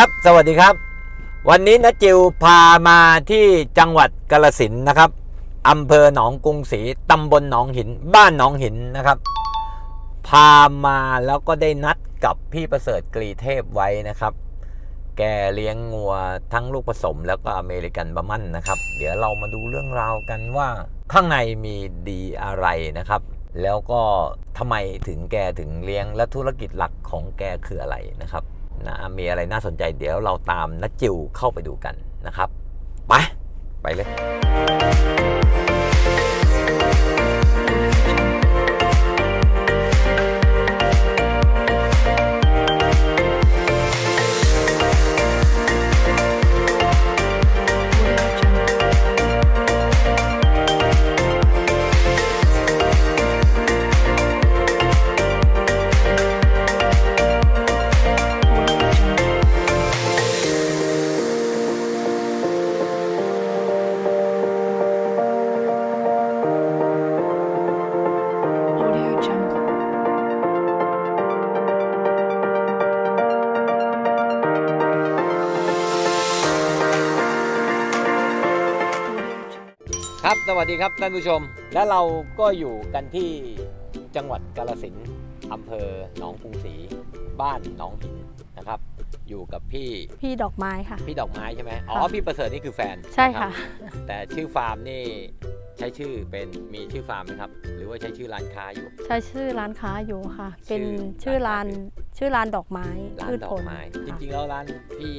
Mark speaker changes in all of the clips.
Speaker 1: ครับ สวัสดีครับ วันนี้นะจิวพามาที่จังหวัดกาลสินนะครับอำเภอหนองกรุงศรีตำบลหนองหิน บ้านหนองหินนะครับ พามาแล้วก็ได้นัดกับพี่ประเสริฐกรีเทพไว้นะครับ แกเลี้ยงงัวทั้งลูกผสมแล้วก็อเมริกันบาร์มันนะครับ เดี๋ยวเรามาดูเรื่องราวกันว่าข้างในมีดีอะไรนะครับ แล้วก็ทำไมถึงแกถึงเลี้ยงและธุรกิจหลักของแกคืออะไรนะครับ นะมีอะไรน่าสนใจเดี๋ยวเราตามนัดจิวเข้าไปดูกันนะครับ ไป ไปเลย สวัสดีครับท่านผู้ชม และเราก็อยู่กันที่จังหวัดกาลสินธุ์อำเภอหนองกรุงศรีบ้านหนองหินนะครับ อยู่กับพี่
Speaker 2: พี่ดอกไม้ค่ะ
Speaker 1: พี่ดอกไม้ใช่ไหมอ๋อ
Speaker 2: ค่ะ
Speaker 1: พี่ประเสริฐนี่คือแฟน
Speaker 2: ใช่ค่ะ
Speaker 1: รับแต่ชื่อฟาร์มนี่ใช้ชื่อเป็นมีชื่อฟาร์มไหมครับ หรือว่าใช้ชื่อร้านค้าอยู่
Speaker 2: ใช้ชื่อร้านค้าอยู่ค่ะ เป็น
Speaker 1: ชื่
Speaker 2: ชื่
Speaker 1: อ
Speaker 2: อ
Speaker 1: ร้า
Speaker 2: ร้านนชื่อร้านดอกไม้
Speaker 1: ร้าน
Speaker 2: พืช
Speaker 1: ดอ
Speaker 2: ผ
Speaker 1: ก
Speaker 2: ล
Speaker 1: ไม้จ
Speaker 2: ค่ะ
Speaker 1: ริงๆแล้วร้านพี่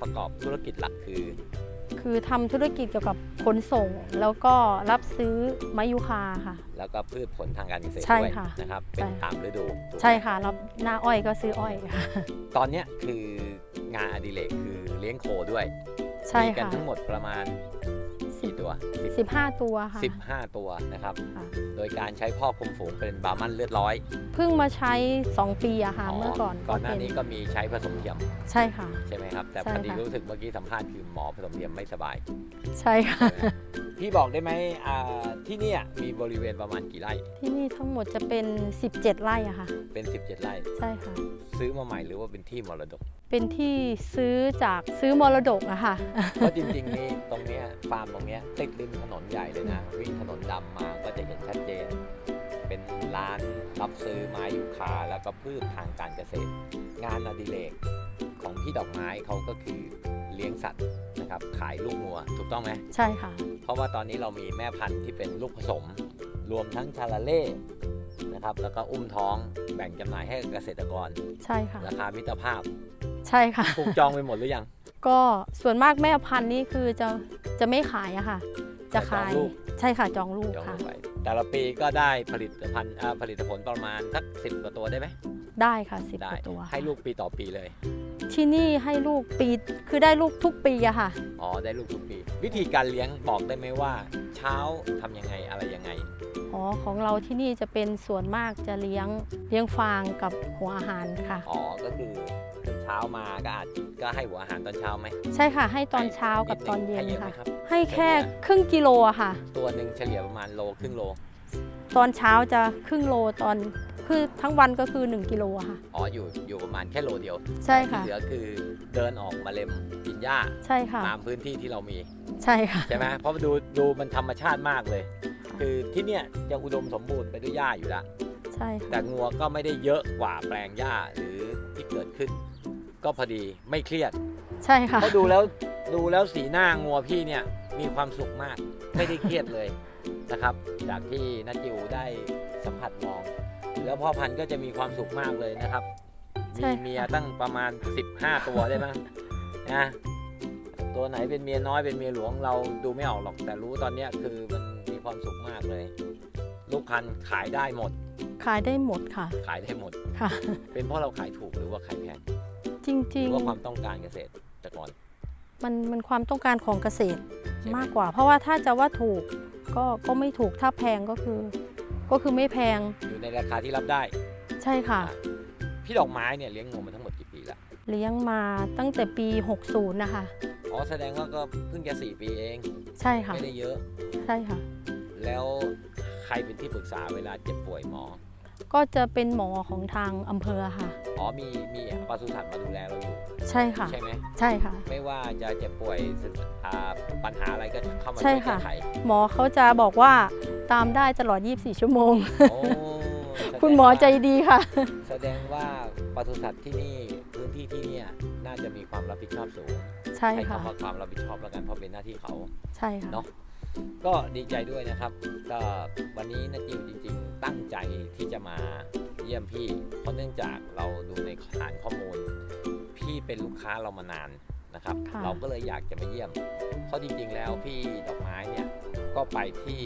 Speaker 1: ประกอบธุรกิจหลักคือ
Speaker 2: คือทำธุรกิจเกี่ยวกับขนส่ง แล้วก็รับซื้อไม้ยูคาค่ะ
Speaker 1: แล้วก็พืชผลทางการเกษตร
Speaker 2: ใช่
Speaker 1: ด้วย
Speaker 2: ค่ะ
Speaker 1: นะครับ
Speaker 2: ใช่
Speaker 1: เป็นตามฤดูถูกไหม
Speaker 2: ใช่ค่ะรับหน้าอ้อยก็ซื้ออ้อยค่ะ
Speaker 1: ตอนเนี้ยคืองานอดิเรกคือเลี้ยงโคด้วย
Speaker 2: ใช่
Speaker 1: มีกัน
Speaker 2: ค่ะ
Speaker 1: ทั้งหมดประมาณกี่ ตัว
Speaker 2: 15 ตัวค่ะ
Speaker 1: สิบห้าตัวนะครับ
Speaker 2: ค่ะ
Speaker 1: โดยการใช้พ่อคุมฝูงเป็นบาร์มันเลือดร้อย
Speaker 2: เพิ่งมาใช้ 2 ปีอะค่ะ เมื่อก่อน
Speaker 1: ก่อนหน้า
Speaker 2: เป็
Speaker 1: นี้ก็มีใช้ผสมเทียม
Speaker 2: ใช่ค่ะ
Speaker 1: ใช่ไหมครับ แต่
Speaker 2: ใช่
Speaker 1: พอดี
Speaker 2: ค่ะ
Speaker 1: รู้สึกเมื่อกี้สัมภาษณ์คือหมอผสมเทียมไม่สบาย
Speaker 2: ใช่ค่ะ
Speaker 1: ใช่ไหม พี่บอกได้ไหมอ่าที่เนี่ยมีบริเวณประมาณกี่ไร่
Speaker 2: ที่นี่ทั้งหมดจะเป็น 17 ไร่อะค่ะ
Speaker 1: เป็น 17 ไร่
Speaker 2: ใช่ค่ะ
Speaker 1: ซื้อมาใหม่หรือว่าเป็นที่มรดก
Speaker 2: เป็นที่ซื้อจากซื้อมรดกอะค่ะ
Speaker 1: เพราะจริงๆนี่ตรงเนี้ยฟาร์มตรงเนี้ยติดริมถนนใหญ่เลยนะ วิ่งถนนดำมาก็จะเห็นชัดเจน เป็นร้านรับซื้อไม้ยูคาแล้วก็พืชทางการเกษตร งานอดิเรกของพี่ดอกไม้เขาก็คือ เลี้ยงสัตว์นะครับขายลูกงัวถูกต้องไหม
Speaker 2: ใช่ค่ะ
Speaker 1: เพราะว่าตอนนี้เรามีแม่พันธุ์ที่เป็นลูกผสม รวมทั้งชาลาเล่นะครับแล้วก็อุ้มท้องแบ่งจำหน่ายให้เกษตรกร
Speaker 2: ใช่ค่ะ
Speaker 1: ราคามิตรภาพ
Speaker 2: ใช่ค่ะ
Speaker 1: ถูกจองไปหมดหรือยัง
Speaker 2: ก็ส่วนมากแม่พันธุ์นี่คือจะจะไม่ขายอะค่ะ จะขาย
Speaker 1: จองลูก
Speaker 2: ใช่ค่ะจองลูก
Speaker 1: จอง
Speaker 2: ค่ะ
Speaker 1: ไว้แต่ละปีก็ได้ผลิตภัณฑ์อ่าผลิตผลประมาณสักสิบกว่าตัวได้ไหม
Speaker 2: ได้ค่ะสิบ
Speaker 1: ได้
Speaker 2: กว่าตัว
Speaker 1: ให้ลูกปีต่อปีเลย
Speaker 2: ที่นี่ให้ลูกปีคือได้ลูกทุกปีอะค่ะ
Speaker 1: อ๋อได้ลูกทุกปี วิธีการเลี้ยงบอกได้ไหมว่า เช้าทำยังไงอะไรยังไง
Speaker 2: อ๋อของเราที่นี่จะเป็นส่วนมากจะเลี้ยงเลี้ยงฟางกับหัวอาหารค่ะ
Speaker 1: อ๋อก็คือเช้ามาก็อาจก็ให้หัวอาหารตอนเช้าไหม
Speaker 2: ใช่ค่ะ ให้ตอนเช้ากับ
Speaker 1: ดง
Speaker 2: ตอนเย็น
Speaker 1: ให้เยอะไหม
Speaker 2: ค่ะ
Speaker 1: ครับ
Speaker 2: ให้แค่ครึ่งกิโลอะค่ะ
Speaker 1: ตัวหนึ่งเฉลี่ยประมาณโลครึ่งโล
Speaker 2: ตอนเช้าจะครึ่งโลตอน คือทั้งวันก็คือ 1กิโลอะค่ะ
Speaker 1: อ๋ออยู่อยู่ประมาณแค่โลเดียว
Speaker 2: ใช่
Speaker 1: ที่
Speaker 2: ค่ะ
Speaker 1: เหลือคือเดินออกมาเล็มกินหญ้า
Speaker 2: ใช่ค่ะ
Speaker 1: ตามพื้นที่ที่เรามี
Speaker 2: ใช่ค่ะ
Speaker 1: ใช่ไหมเพราะดูดูมันธรรมชาติมากเลย คือที่เนี่ยจะอุดมสมบูรณ์ไปด้วยหญ้าอยู่แล้ว
Speaker 2: ใช่ค่ะ
Speaker 1: แต่งัวก็ไม่ได้เยอะกว่าแปลงหญ้าหรือที่เกิดขึ้น ก็พอดีไม่เครียด
Speaker 2: ใช่ค่ะ
Speaker 1: เพราะดูแล้วดูแล้วสีหน้างัวพี่เนี่ยมีความสุขมากไม่ได้เครียดเลยนะครับ จากที่นัจิวได้สัมผัสมอง แล้วพ่อพันธุ์ก็จะมีความสุขมากเลยนะครับ
Speaker 2: ใช่
Speaker 1: มี
Speaker 2: ค่ะ
Speaker 1: เมียตั้งประมาณ 15 ตัวได้มั้งนะตัวไหนเป็นเมียน้อยเป็นเมียหลวงเราดูไม่ออกหรอกแต่รู้ตอนเนี้ยคือมันมีความสุขมากเลย ลูกพันธุ์ขายได้หมด
Speaker 2: ขายได้หมดค่ะ
Speaker 1: ขายได้หมด
Speaker 2: ค่ะ
Speaker 1: เป็นเพราะเราขายถูกหรือว่าขายแพง
Speaker 2: จ
Speaker 1: ห
Speaker 2: ริ
Speaker 1: รื
Speaker 2: ง
Speaker 1: อว่าความต้องการเกษตรแต่ก่อน
Speaker 2: ๆ มันมันความต้องการของเกษตร
Speaker 1: ใช่ไหม
Speaker 2: มากกว่า เพราะว่าถ้าจะว่าถูกก็ก็ไม่ถูกถ้าแพงก็คือ ก็คือไม่แพง
Speaker 1: อยู่ในราคาที่รับได้
Speaker 2: ใช่ค่ะ
Speaker 1: พี่ดอกไม้เนี่ยเลี้ยงงูมาทั้งหมดกี่ปีละ
Speaker 2: เลี้ยงมาตั้งแต่ปี 60 นะคะ
Speaker 1: อ๋อแสดงว่าก็เพิ่งจะสี่ปีเอง
Speaker 2: ใช่ค่ะ
Speaker 1: ไม่ได้เยอะ
Speaker 2: ใช่ค่ะ
Speaker 1: แล้วใครเป็นที่ปรึกษาเวลาเจ็บป่วยหมอ
Speaker 2: ก็จะเป็นหมอของทางอำเภอค่ะ
Speaker 1: อ๋อมีมีปศุสัตว์มาดูแลเราอยู่
Speaker 2: ใช่ค่ะ
Speaker 1: ใช่ไหม
Speaker 2: ใช่ค่ะ
Speaker 1: ไม่ว่าจะเจ็บป่วยอ่าปัญหาอะไรก็เข้ามา
Speaker 2: ใช่
Speaker 1: ช่วยแก้
Speaker 2: ค่ะ
Speaker 1: ไข
Speaker 2: หมอเขาจะบอกว่า ตามได้ตลอด 24 ชั่วโมง
Speaker 1: โอ้แสดง
Speaker 2: คุณหมอใจ
Speaker 1: ว่า
Speaker 2: ดีค่ะ
Speaker 1: แสดงว่าปศุสัตว์ที่นี่พื้นที่ที่เนี่ยน่าจะมีความรับผิดชอบสูง
Speaker 2: ใช่
Speaker 1: ให้
Speaker 2: ค่ะ
Speaker 1: คำว่าความรับผิดชอบแล้วกันเพราะเป็นหน้าที่เขา
Speaker 2: ใช่ค่ะ
Speaker 1: เนาะก็ดีใจด้วยนะครับ ก็วันนี้นะจิวจริง ๆ ตั้งใจที่จะมาเยี่ยมพี่ เพราะเนื่องจากเราดูในฐานข้อมูล พี่เป็นลูกค้าเรามานาน นะครับ
Speaker 2: ค่ะ
Speaker 1: เราก็เลยอยากจะมาเยี่ยม เพราะจริงๆแล้วพี่ดอกไม้เนี่ยก็ไปที่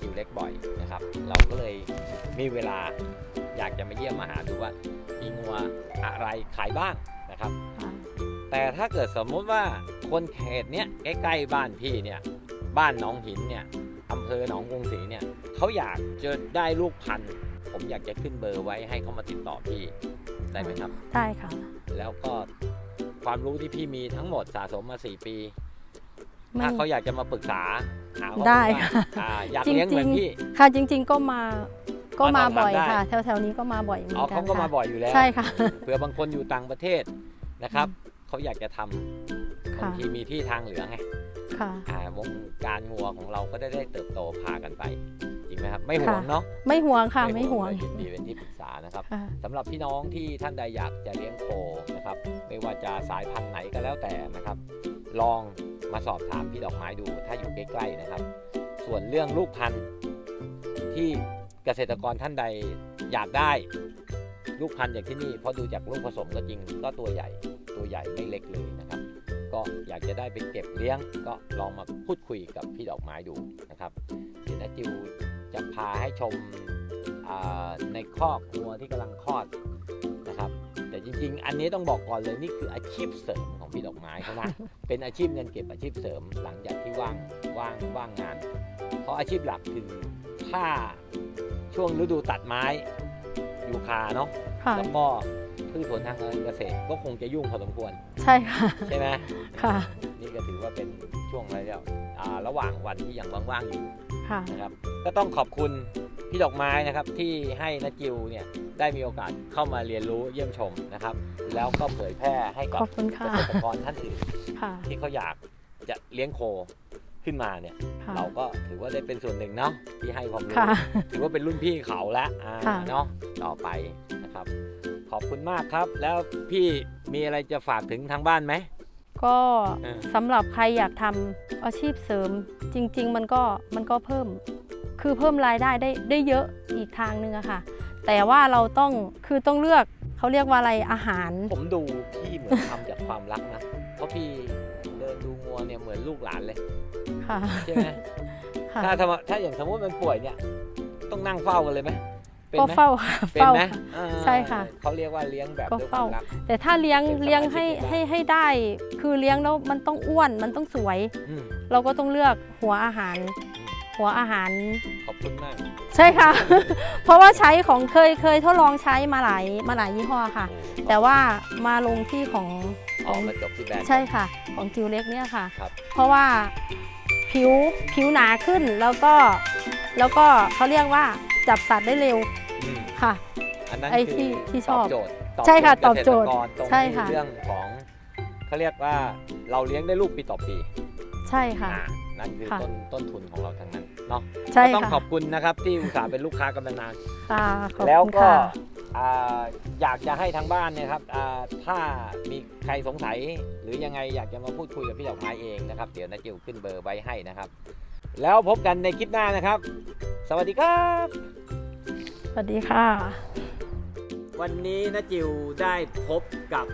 Speaker 1: จิวเล็กบ่อยนะครับ เราก็เลยมีเวลาอยากจะมาเยี่ยมมาหาดูว่ามีงัวอะไรขายบ้างนะครับ
Speaker 2: ค่ะ
Speaker 1: แต่ถ้าเกิดสมมุติว่าคนเขตเนี้ยใกล้ๆบ้านพี่เนี่ยบ้านหนองหินเนี่ยอำเภอหนองกรุงศรีเนี่ยเขาอยากจะได้ลูกพันธุ์ผมอยากจะขึ้นเบอร์ไว้ให้เขามาติดต่อพี่ได้ไหมครับ
Speaker 2: ได้ค่ะ
Speaker 1: แล้วก็ ความรู้ที่พี่มีทั้งหมดสะสมมา4ปี
Speaker 2: ไม่
Speaker 1: ถ้าเขาอยากจะมาปรึกษาหาข้อมูล
Speaker 2: ได้
Speaker 1: ว่า
Speaker 2: ค่ะ
Speaker 1: อ่าอยาก
Speaker 2: จริงๆ
Speaker 1: เลี้ยงเหมือนพี่
Speaker 2: ค่ะจริง ๆ ก็มาก็
Speaker 1: มา
Speaker 2: มา
Speaker 1: สอบถาม
Speaker 2: บ่อย
Speaker 1: ได้
Speaker 2: ค่ะ แถวๆนี้ก็มาบ่อยเหมือน
Speaker 1: อ๋อ
Speaker 2: กั
Speaker 1: เขา
Speaker 2: น
Speaker 1: ก็มา
Speaker 2: ค่ะ
Speaker 1: บ่อยอยู่แล้ว
Speaker 2: ใช่ค่ะ
Speaker 1: เผื่อบางคนอยู่ต่างประเทศนะครับเขาอยากจะทำบา
Speaker 2: ค่ะ
Speaker 1: งทีมีที่ทางเหลือไง
Speaker 2: ค่ะ
Speaker 1: อ่าวงการงัวของเราก็ได้ได้เติบโตพากันไปจ ริงไหมครับไม่ห่วง
Speaker 2: ค่ะ
Speaker 1: เนาะ
Speaker 2: ไม่ห่วงค่ะไม่ห่วง
Speaker 1: เลยยินดีเป็นที่ปรึกษานะครับ
Speaker 2: ค่ะ
Speaker 1: สำหรับพี่น้องที่ท่านใดอยากจะเลี้ยงโคนะครับไม่ว่าจะสายพันธุ์ไหนก็แล้วแต่นะครับ ลองมาสอบถามพี่ดอกไม้ดู ถ้าอยู่ใกล้ๆนะครับ ส่วนเรื่องลูกพันธุ์ที่เกษตรกรท่านใดอยากได้ลูกพันธุ์อย่างที่นี่เพราะดูจากลูกผสมก็จริงก็ตัวใหญ่ตัวใหญ่ไม่เล็กเลยนะครับ ก็อยากจะได้ไปเก็บเลี้ยง ก็ลองมาพูดคุยกับพี่ดอกไม้ดูนะครับเดี๋ยวนะจิว จะพาให้ชมอ่าในคอกงัวที่กำลังคลอดนะครับ แต่จริง ๆ อันนี้ต้องบอกก่อนเลยนี่คืออาชีพเสริมของพี่ดอกไม้เขานะเป็นอาชีพเงินเก็บอาชีพเสริมหลังจากที่ว่างว่างว่างงาน เพราะอาชีพหลักคือถ้าช่วงฤดูตัดไม้ยูคาเนาะ
Speaker 2: ค่ะ
Speaker 1: แล้วก็พืชผลทางการเกษตรก็คงจะยุ่งพอสมควร
Speaker 2: ใช่ค่ะ
Speaker 1: ใช่ไหม
Speaker 2: ค่ะ
Speaker 1: นี่ก็ถือว่าเป็นช่วงอะไรแล้วอ่าระหว่างวันที่ยังว่างๆอยู่
Speaker 2: ค่ะ
Speaker 1: นะครับ ก็ต้องขอบคุณพี่ดอกไม้นะครับที่ให้นจิวเนี่ยได้มีโอกาสเข้ามาเรียนรู้เยี่ยมชมนะครับ แล้วก็เผยแพร่ให้กับ
Speaker 2: ขอบคุณ
Speaker 1: เก
Speaker 2: ค่ะ
Speaker 1: ษตรกรท่านอื่น
Speaker 2: ค่ะ
Speaker 1: ที่เขาอยากจะเลี้ยงโคขึ้นมาเนี่ย
Speaker 2: ค่ะ
Speaker 1: เราก็ถือว่าได้เป็นส่วนหนึ่งเนาะที่ให้ความรู้
Speaker 2: ค่ะ
Speaker 1: ถือว่าเป็นรุ่นพี่เขาแล้วอ่า
Speaker 2: ค่ะ
Speaker 1: เนาะต่อไปนะครับ ขอบคุณมากครับ แล้วพี่มีอะไรจะฝากถึงทางบ้านไหม
Speaker 2: ก็
Speaker 1: เออ
Speaker 2: สำหรับใครอยากทำอาชีพเสริม จริง ๆ มันก็มันก็เพิ่ม คือเพิ่มรายได้ได้ได้เยอะอีกทางหนึ่งอะค่ะ แต่ว่าเราต้องคือต้องเลือกเขาเรียกว่าอะไรอาหาร
Speaker 1: ผมดูพี่เหมือนทำจากความรักนะ เพราะพี่เดินดูงัวเนี่ยเหมือนลูกหลานเลย
Speaker 2: ค่ะ
Speaker 1: ใช่ไหม
Speaker 2: ค่ะ
Speaker 1: ถ้าถ้าถ้าอย่างสมมติมันป่วยเนี่ย ต้องนั่งเฝ้ากันเลยไหม เป็น
Speaker 2: ก็
Speaker 1: ไหม
Speaker 2: เฝ้าค่ะ
Speaker 1: เป็น
Speaker 2: เฝ้า
Speaker 1: ไหม
Speaker 2: ค่ะ
Speaker 1: อ่า
Speaker 2: ใช่ค่ะ
Speaker 1: เขาเรียกว่าเลี้ยงแบบ
Speaker 2: ก็
Speaker 1: ด้วยค
Speaker 2: เฝ้า
Speaker 1: วามรัก
Speaker 2: แต่ถ้าเลี้ยง
Speaker 1: เป็นสมาชิก
Speaker 2: เลี้ยงให้
Speaker 1: ในบ้าน
Speaker 2: ให้ให้ได้ คือเลี้ยงแล้วมันต้องอ้วนมันต้องสวย
Speaker 1: อืม
Speaker 2: เราก็ต้องเลือกหัวอาหาร หัวอาหาร
Speaker 1: ขอบคุณมาก
Speaker 2: ใช่ค่ะ เพราะว่าใช้ของเคยเคยทดลองใช้มาหลายมาหลายยี่ห้อค่ะ
Speaker 1: โอ้
Speaker 2: แต่ว่ามาลงที่ของข
Speaker 1: อ
Speaker 2: อ
Speaker 1: องกมาจบที่แบรนด์
Speaker 2: ใช่ค่ะ ของจิวเล็กเนี่ยค่ะ
Speaker 1: ครับ
Speaker 2: เพราะว่าผิวผิวหนาขึ้นแล้วก็แล้วก็เขาเรียกว่าจับสัตว์ได้เร็ว
Speaker 1: อื ม
Speaker 2: ค่ะ
Speaker 1: อันนั้น
Speaker 2: ไอ้
Speaker 1: คือ
Speaker 2: ที่ที่ชอบ
Speaker 1: ตโจทย์
Speaker 2: ใช่ค่ะ
Speaker 1: ตอบโจทย์
Speaker 2: ตอบโจทย์
Speaker 1: เกษตรกรตรง
Speaker 2: ใช่
Speaker 1: ที่
Speaker 2: ค่ะ
Speaker 1: เรื่องของเขาเรียกว่าเราเลี้ยงได้ลูกปีต่อปี
Speaker 2: ใช่ค่ะ
Speaker 1: อ่านั่นคือ
Speaker 2: ค่ะ
Speaker 1: ต้นต้นทุนของเราทั้งนั้นเนาะ
Speaker 2: ใช่
Speaker 1: ก็ต้อง
Speaker 2: ค่ะ
Speaker 1: ขอบคุณนะครับที่อุตส่าห์เป็นลูกค้ากันมานาน
Speaker 2: ค่ะขอบ
Speaker 1: แล้ว
Speaker 2: คุณ
Speaker 1: ก็
Speaker 2: ค่ะ
Speaker 1: อ่าอยากจะให้ทางบ้านเนยครับอ่าถ้ามีใครสงสัย หรือยังไงอยากจะมาพูดคุยกับพี่ดอกไม้เองนะครับ เดี๋ยวนาจิวขึ้นเบอร์ไว้ให้นะครับ แล้วพบกันในคลิปหน้านะครับ สวัสดีครับ
Speaker 2: สวัสดีค่ะ
Speaker 1: วันนี้นาจิวได้พบกับ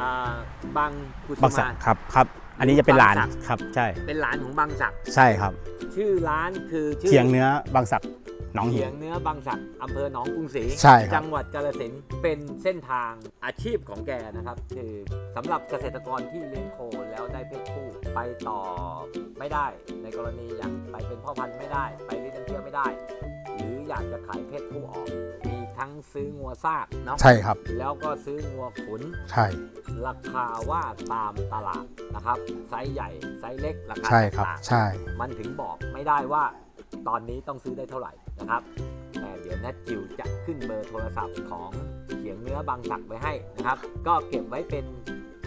Speaker 1: อ่าบังกุศ
Speaker 3: บังศั
Speaker 1: มาก
Speaker 3: ดิ์ครับครับ อันนี้จะเป็นหลาน
Speaker 1: บังศักดิ์
Speaker 3: ครับ ใช่
Speaker 1: เป็นหลานของบังศักดิ์
Speaker 3: ใช่ครับ
Speaker 1: ชื่อร้านคือชื่อ
Speaker 3: เคียงเนื้อบางศักดิ์หนองหิ
Speaker 1: เขี
Speaker 3: น
Speaker 1: ยงเนื้อบางสักอำเภอหนองกรุงศรี
Speaker 3: ใช่ครับ
Speaker 1: จังหวัดกาฬสินธุ์เป็นเส้นทางอาชีพของแกนะครับ คือสำหรับเกษตรกรที่เลี้ยงโคแล้วได้เพศผู้ไปต่อไม่ได้ ในกรณีอย่างไปเป็นพ่อพันธุ์ไม่ได้ ไปเลี้ยงน้ำเชื่อไม่ได้ห รืออยากจะขายเพศผู้ออก มีทั้งซื้องัวซากเนาะ
Speaker 3: ใช่ครับ
Speaker 1: แล้วก็ซื้องัวขุน
Speaker 3: ใช่
Speaker 1: ราคาว่าตามตลาดนะครับ ไซส์ใหญ่ ไซส์เล็กราคา
Speaker 3: ใช่
Speaker 1: แตก
Speaker 3: ครับ
Speaker 1: ต่าง
Speaker 3: ใช่
Speaker 1: มันถึงบอกไม่ได้ว่า ตอนนี้ต้องซื้อได้เท่าไหร่นะครับ แต่เดี๋ยวนัดจิวจะขึ้นเบอร์โทรศัพท์ของเขียงเนื้อบางสักไว้ให้นะครับ ก็เก็บไว้เป็น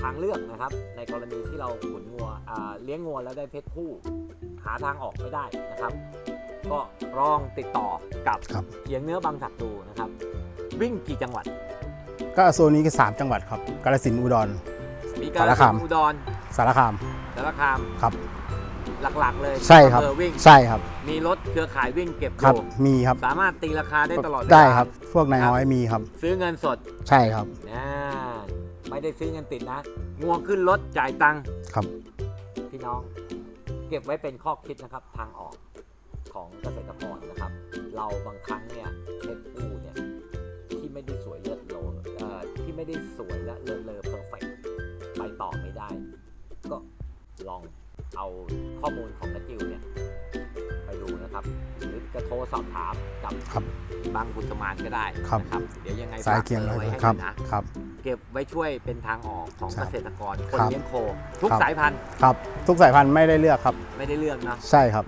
Speaker 1: ทางเลือกนะครับ ในกรณีที่เราขุนงัวอ่าเลี้ยงงัวแล้วได้เพศผู้ หาทางออกไม่ได้นะครับ ก็ลองติดต่อกับ
Speaker 3: ครับ
Speaker 1: เขียงเนื้อบางสักดูนะครับ วิ่งกี่จังหวัด
Speaker 3: ก็โซนนี้ก็สามจังหวัดครับกาฬสินธุ์อุดร
Speaker 1: มีกาฬ
Speaker 3: สาร
Speaker 1: สิ
Speaker 3: คาม
Speaker 1: นธุ์อุดร
Speaker 3: สารคาม
Speaker 1: สารคาม
Speaker 3: ครับ
Speaker 1: หลักๆ เลย
Speaker 3: ใช่ครับ
Speaker 1: อำเภอวิ่ง
Speaker 3: ใช่ครับ
Speaker 1: มีรถเครือข่ายวิ่งเก็บอ
Speaker 3: ครับ
Speaker 1: ยู่
Speaker 3: มีครับ
Speaker 1: สามารถตีราคาได้ตลอดเวลา
Speaker 3: ได้ครับ พวกนายน้อยมีครับ
Speaker 1: ซื้อเงินสด
Speaker 3: ใช่ครับ
Speaker 1: นะไม่ได้ซื้อเงินติดนะงัวขึ้นรถจ่ายตังค์
Speaker 3: ครับ
Speaker 1: พี่น้อง เก็บไว้เป็นข้อคิดนะครับทางออก ของเกษตรกรนะครับ เราบางครั้งเนี่ยเพชรผู้เนี่ยที่ไม่ได้สวยเลิศโลเอ่อที่ไม่ได้สวยและเลิศเลอเพอร์เฟกไปต่อไม่ได้ ก็ลองเอาข้อมูลของนักจิวเนี่ยไปดูนะครับ หรือจะโทรสอบถามกับ
Speaker 3: ครับ
Speaker 1: บางกุศมานก็ได้
Speaker 3: ครับ
Speaker 1: นะครับ เดี๋ยวยังไง
Speaker 3: สาย
Speaker 1: ฝาก
Speaker 3: เคียง
Speaker 1: บ
Speaker 3: เล
Speaker 1: อร์ไว้
Speaker 3: ย
Speaker 1: ให้
Speaker 3: ครับ
Speaker 1: ด้วยนะ
Speaker 3: ครับ
Speaker 1: เก็บไว้ช่วยเป็นทางออกของ
Speaker 3: ครั
Speaker 1: เก
Speaker 3: บ
Speaker 1: ษตรกรคน
Speaker 3: ครับ
Speaker 1: เลี้ยงโค ทุก
Speaker 3: ครับ
Speaker 1: สายพันธุ์
Speaker 3: ครับ ทุกสายพันธุ์ไม่ได้เลือกครับ
Speaker 1: ไม่ได้เลือกนะ
Speaker 3: ใช่ครับ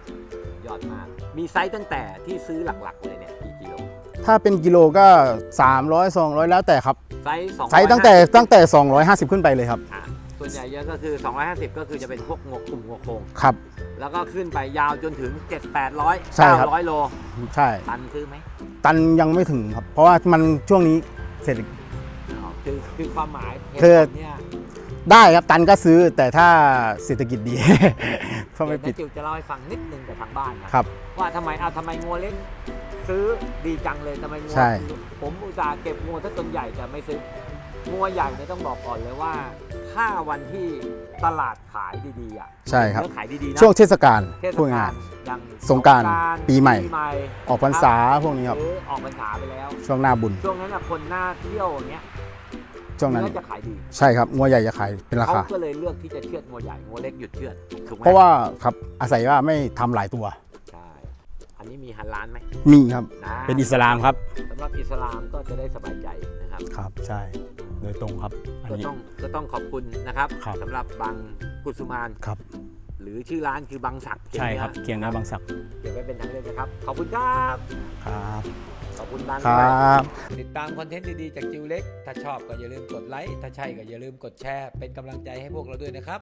Speaker 1: ยอดมาก มีไซส์ตั้งแต่ที่ซื้อหลักๆเลยเนี่ยกี่กิโล
Speaker 3: ถ้าเป็นกิโลก็ 300 200 แล้วแต่ครับ
Speaker 1: ไซส์สอง
Speaker 3: ใช้ตั้งแต่ตั้งแต่ 250 ขึ้นไปเลยครับ
Speaker 1: อะส่วนใหญ่เยอะก็คือ 250 ก็คือจะเป็นพวกงวกกลุ่มงวกโคง
Speaker 3: ครับ
Speaker 1: แล้วก็ขึ้นไปยาวจนถึง 7 800
Speaker 3: ใช่ครับ
Speaker 1: 900 โล
Speaker 3: ใช่
Speaker 1: ตันซื้อไหม
Speaker 3: ตันยังไม่ถึงครับ เพราะว่ามันช่วงนี้เศรษฐกิจ
Speaker 1: อ๋อคือคือความหมายเหตุ
Speaker 3: คือ
Speaker 1: ผลเนี่ย
Speaker 3: ได้ครับตันก็ซื้อแต่ถ้าเศรษฐกิจดี ก็
Speaker 1: เดี๋
Speaker 3: ไม่
Speaker 1: ยว
Speaker 3: ปิ
Speaker 1: นั
Speaker 3: ด
Speaker 1: กจิวจะเล่าให้ฟังนิดนึงกับทางบ้านนะครับ ว่าทำไมเอาทำไมงัวเล็กซื้อดีจังเลยทำไมงัว
Speaker 3: ใช่
Speaker 1: ผมอุตส่าห์เก็บงัวถ้าจนใหญ่แต่ไม่ซื้องัวใหญ่เนี่ยต้องบอกก่อนเลยว่า ถ้าวันที่ตลาดขายดีๆอะ
Speaker 3: ใช่ครับ
Speaker 1: เนื้อขายดีๆนะ
Speaker 3: ช่วงเทศกาล
Speaker 1: เทศ
Speaker 3: พูด
Speaker 1: กา
Speaker 3: ง่า
Speaker 1: ล
Speaker 3: ย
Speaker 1: อย่าง
Speaker 3: สงกรานต์
Speaker 1: สง
Speaker 3: ปีใหม่
Speaker 1: ปีใหม่
Speaker 3: ๆออกพรรษาพวกนี้ครับ
Speaker 1: หรือออกพรรษาไปแล้ว
Speaker 3: ช่วงหน้าบุญ
Speaker 1: ช่วงนั้นน่ะคนหน้าเที่ยวอย่างเงี้ย
Speaker 3: ช่วงนั้น
Speaker 1: เนื้อจะขายดี
Speaker 3: ใช่ครับงัวใหญ่จะขายเป็นรา
Speaker 1: เขา
Speaker 3: คา
Speaker 1: ก็เลยเลือกที่จะเชือดงัวใหญ่งัวเล็กหยุดเชือดถูกไหม
Speaker 3: เพราะว่าครับอาศัยว่าไม่ทำหลายตัว
Speaker 1: ใช่อันนี้มีฮันร้านไหม
Speaker 3: มีครับ
Speaker 1: นะ
Speaker 3: เป็นอิสลามครับ
Speaker 1: สำหรับอิสลามก็จะได้สบายใจนะครับ
Speaker 3: ครับ ใช่ โดยตรงครับ อัน
Speaker 1: ก็
Speaker 3: นี้
Speaker 1: ต้องก็ต้องขอบคุณนะครับ
Speaker 3: ครับ
Speaker 1: สำหรับบังกุสุมาน
Speaker 3: ครับ
Speaker 1: หรือชื่อร้านคือบังศักดิ์
Speaker 3: ใช่ครับเคียงนะบางสัก
Speaker 1: เดี๋ยวไว้เป็นทางเลือกนะครับ ขอบคุณครับ
Speaker 3: ครับ
Speaker 1: ขอบคุณบัง
Speaker 3: คร
Speaker 1: ด้วยั
Speaker 3: บ
Speaker 1: ติดตามคอนเทนต์ดีๆจากจิวเล็ก ถ้าชอบก็อย่าลืมกดไลค์ ถ้าใช่ก็อย่าลืมกดแชร์ เป็นกำลังใจให้พวกเราด้วยนะครับ